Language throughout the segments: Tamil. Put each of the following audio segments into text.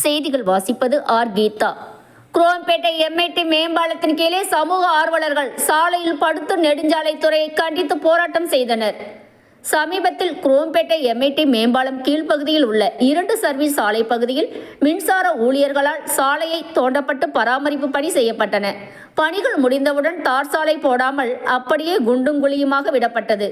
செய்திகள் வாசிப்பது ஆர். கீதா. குரோம்பேட்டை எம்ஐடி மேம்பாலத்தின் கீழே சமூக ஆர்வலர்கள் சாலையில் படுத்து நெடுஞ்சாலைத்துறையை கண்டித்து போராட்டம் செய்தனர். சமீபத்தில் குரோம்பேட்டை எம்ஐடி மேம்பாலம் கீழ்ப்பகுதியில் உள்ள இரண்டு சர்வீஸ் சாலை பகுதியில் மின்சார ஊழியர்களால் சாலையை தோண்டப்பட்டு பராமரிப்பு பணி செய்யப்பட்டன. பணிகள் முடிந்தவுடன் தார் சாலை போடாமல் அப்படியே குண்டும் குழியுமாக விடப்பட்டது.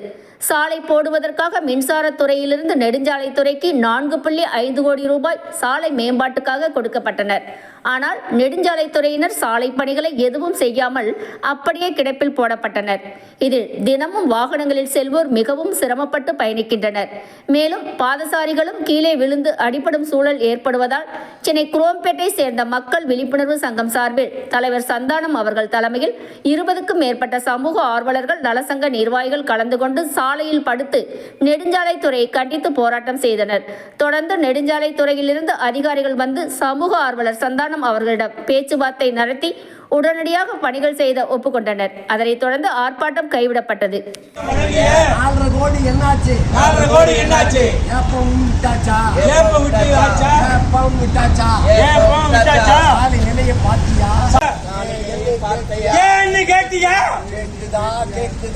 சாலை போடுவதற்காக மின்சாரத்துறையிலிருந்து நெடுஞ்சாலைத்துறைக்கு நான்கு புள்ளி ஐந்து கோடி ரூபாய் சாலை மேம்பாட்டுக்காக கொடுக்கப்பட்டனர். ஆனால் நெடுஞ்சாலைத்துறையினர் சாலை பணிகளை எதுவும் செய்யாமல் அப்படியே கிடப்பில் போடப்பட்டனர். இதில் தினமும் வாகனங்களில் செல்வோர் மிகவும் சிரமப்பட்டு பயணிக்கின்றனர். மேலும் பாதசாரிகளும் கீழே விழுந்து அடிபடும் சூழல் ஏற்படுவதால் சென்னை குரோம்பேட்டை சேர்ந்த மக்கள் விழிப்புணர்வு சங்கம் சார்பில் தலைவர் சந்தானம் அவர் அவர்கள் தலைமையில் இருபதுக்கும் மேற்பட்ட சமூக ஆர்வலர்கள் நலசங்க நிர்வாகிகள் கலந்து கொண்டு சாலையில் படுத்து நெடுஞ்சாலைத்துறையை கண்டித்து போராட்டம் செய்தனர். தொடர்ந்து நெடுஞ்சாலைத்துறையிலிருந்து அதிகாரிகள் வந்து சமூக ஆர்வலர் சந்தானம் அவர்களிடம் பேச்சுவார்த்தை நடத்தி உடனடியாக பணிகள் செய்த ஒப்புக்கொண்டனர். அதனைத் தொடர்ந்து ஆர்ப்பாட்டம் கைவிடப்பட்டது. நிலைய ஏன்னு கேட்டியா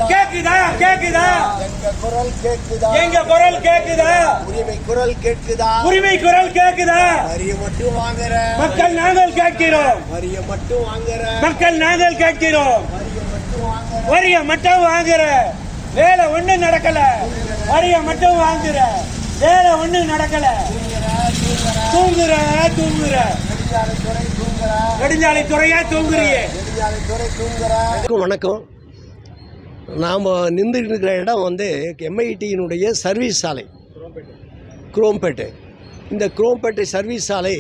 கேக்குதா கேக்குதா? எங்க குரல் கேக்குதா? எங்க குரல் கேக்குதா? உரிமை குரல் கேக்குதா? உரிமை குரல் கேக்குதா? வரிய மட்டும் வாங்குற. மக்கள் நாங்கள் கேட்கிறோம். வரிய மட்டும் வாங்குற. மக்கள் நாங்கள் கேட்கிறோம். வரிய மட்டும் வாங்குற. வரிய மட்டும் வாங்குற. வேலை ஒண்ணு நடக்கல. வரிய மட்டும் வாங்குற. வேலை ஒண்ணு நடக்கல. தூங்குற தூங்குற. நெடுஞ்சாலைத்துறை தூங்குற நெடுஞ்சாலை தூங்குறியே வணக்கம். நாம் நின்றுட்டு இருக்கிற இடம் வந்து எம்ஐடியினுடைய சர்வீஸ் சாலை குரோம்பேட்டை. இந்த குரோம்பேட்டை சர்வீஸ் சாலை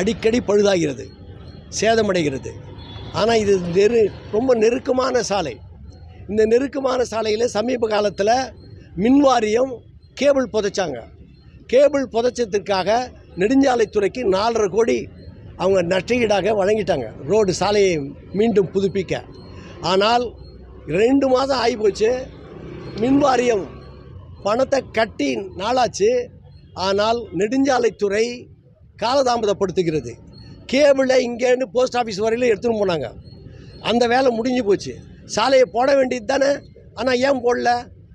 அடிக்கடி பழுதாகிறது சேதமடைகிறது. ஆனால் இது நெரு ரொம்ப நெருக்கமான சாலை. இந்த நெருக்கமான சாலையில் சமீப காலத்தில் மின்வாரியம் கேபிள் புதைச்சாங்க. கேபிள் புதைச்சதுக்காக நெடுஞ்சாலைத்துறைக்கு நாலரை கோடி அவங்க நஷ்டஈடாக வழங்கிட்டாங்க. ரோடு சாலையை மீண்டும் புதுப்பிக்க. ஆனால் ரெண்டு மாதம் ஆகிப்போச்சு. மின்வாரியம் பணத்தை கட்டி நாளாச்சு. ஆனால் நெடுஞ்சாலைத்துறை காலதாமதப்படுத்துகிறது. கேபிளை இங்கேருந்து போஸ்ட் ஆஃபீஸ் வரையிலும் எடுத்துன்னு போனாங்க. அந்த வேலை முடிஞ்சு போச்சு. சாலையை போட வேண்டியது தானே? ஆனால் ஏன் போடல?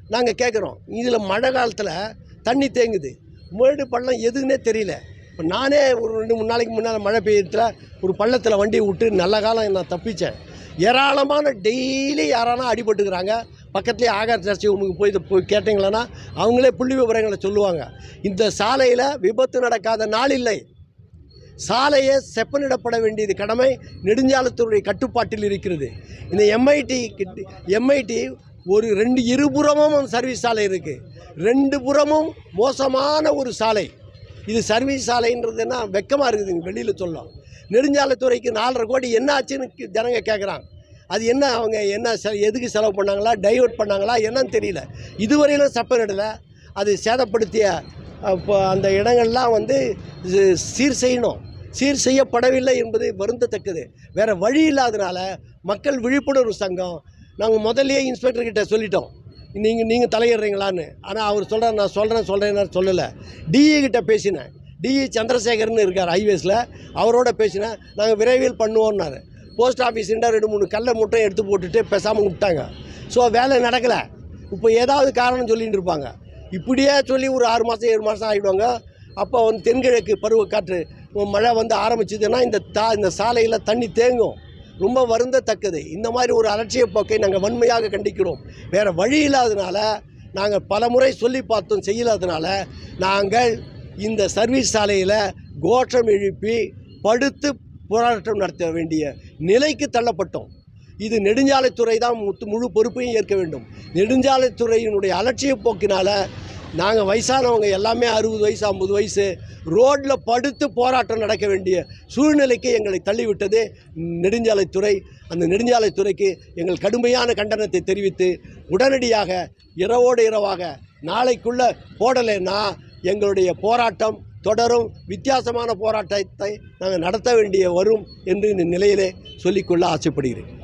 நாங்கள் கேட்குறோம் இதில் மழை காலத்தில் தண்ணி தேங்குது. மேடு பள்ளம் எதுன்னே தெரியல. இப்போ நானே ஒரு ரெண்டு மூணு நாளைக்கு முன்னால் மழை பெய்யறதுல ஒரு பள்ளத்தில் வண்டியை விட்டு நல்ல காலம் நான் தப்பித்தேன் ஏராளமான டெய்லி யாரானா அடிபட்டுக்கிறாங்க. பக்கத்துலேயே ஆகார் சர்ச்சை உங்களுக்கு போய் இதை போய் கேட்டிங்களன்னா அவங்களே புள்ளி விவரங்களை சொல்லுவாங்க. இந்த சாலையில் விபத்து நடக்காத நாள் இல்லை. சாலையை செப்பனிடப்பட வேண்டியது கடமை. நெடுஞ்சாலைத்துறை கட்டுப்பாட்டில் இருக்கிறது. இந்த எம்ஐடி எம்ஐடி ஒரு ரெண்டு இருபுறமும் சர்வீஸ் சாலை இருக்குது ரெண்டு புறமும் மோசமான ஒரு சாலை. இது சர்வீஸ் சாலைன்றதுன்னா வெக்கமாக இருக்குதுங்க வெளியில் சொல்லலாம். நெடுஞ்சாலைத்துறைக்கு நாலரை கோடி என்ன ஆச்சுன்னு ஜனங்க கேட்குறாங்க அது என்ன அவங்க என்ன செ எதுக்கு செலவு பண்ணாங்களா? டைவர்ட் பண்ணாங்களா? என்னன்னு தெரியல. இதுவரையிலும் செப்பனிடலை அது சேதப்படுத்திய இப்போ அந்த இடங்கள்லாம் வந்து சீர் செய்யணும். சீர் செய்யப்படவில்லை என்பது வருந்தத்தக்கது. வேறு வழி இல்லாதனால மக்கள் விழிப்புணர்வு சங்கம் நாங்கள் முதல்லயே இன்ஸ்பெக்டர்கிட்ட சொல்லிட்டோம். நீங்கள் நீங்கள் தலையிடுறீங்களான்னு. ஆனால் அவர் சொல்கிறார் நான் சொல்கிறேன் சொல்கிறேன்னு சொல்லலை. டிஇ கிட்ட பேசினேன். டிஇ சந்திரசேகர்னு இருக்கார் ஹைவேஸில். அவரோட பேசினேன். நாங்கள் விரைவில் பண்ணுவோம்னாரு. போஸ்ட் ஆஃபீஸ்ன்ற ரெண்டு மூணு கல்லை முட்டையும் எடுத்து போட்டுட்டு பேசாமல் விட்டாங்க ஸோ வேலை நடக்கலை. இப்போ ஏதாவது காரணம் சொல்லிட்டு இருப்பாங்க. இப்படியே சொல்லி ஒரு ஆறு மாதம் ஏழு மாதம் ஆகிடுவாங்க அப்போ வந்து தென்கிழக்கு பருவக்காற்று மழை வந்து ஆரம்பிச்சதுன்னா இந்த தா இந்த சாலையில் தண்ணி தேங்கும். ரொம்ப வருந்தத்தக்கது. இந்த மாதிரி ஒரு அலட்சிய போக்கை நாங்கள் வன்மையாக கண்டிக்கிறோம். வேறு வழி இல்லாதனால நாங்கள் பல முறை சொல்லி பார்த்தோம் செய்யலாதனால நாங்கள் இந்த சர்வீஸ் சாலையில் கோஷம் எழுப்பி படுத்து போராட்டம் நடத்த வேண்டிய நிலைக்கு தள்ளப்பட்டோம். இது நெடுஞ்சாலைத்துறை தான் முத்து முழு பொறுப்பையும் ஏற்க வேண்டும். நெடுஞ்சாலைத்துறையினுடைய அலட்சிய போக்கினால் நாங்கள் வயசானவங்க எல்லாமே அறுபது வயசு ஐம்பது வயசு ரோட்டில் படுத்து போராட்டம் நடக்க வேண்டிய சூழ்நிலைக்கு எங்களை தள்ளிவிட்டது நெடுஞ்சாலைத்துறை. அந்த நெடுஞ்சாலைத்துறைக்கு எங்கள் கடுமையான கண்டனத்தை தெரிவித்து உடனடியாக இரவோடு இரவாக நாளைக்குள்ளே போடலைன்னா எங்களுடைய போராட்டம் தொடரும். வித்தியாசமான போராட்டத்தை நாங்கள் நடத்த வேண்டிய வரும் என்று இந்த நிலையிலே சொல்லிக்கொள்ள ஆசைப்படுகிறேன்.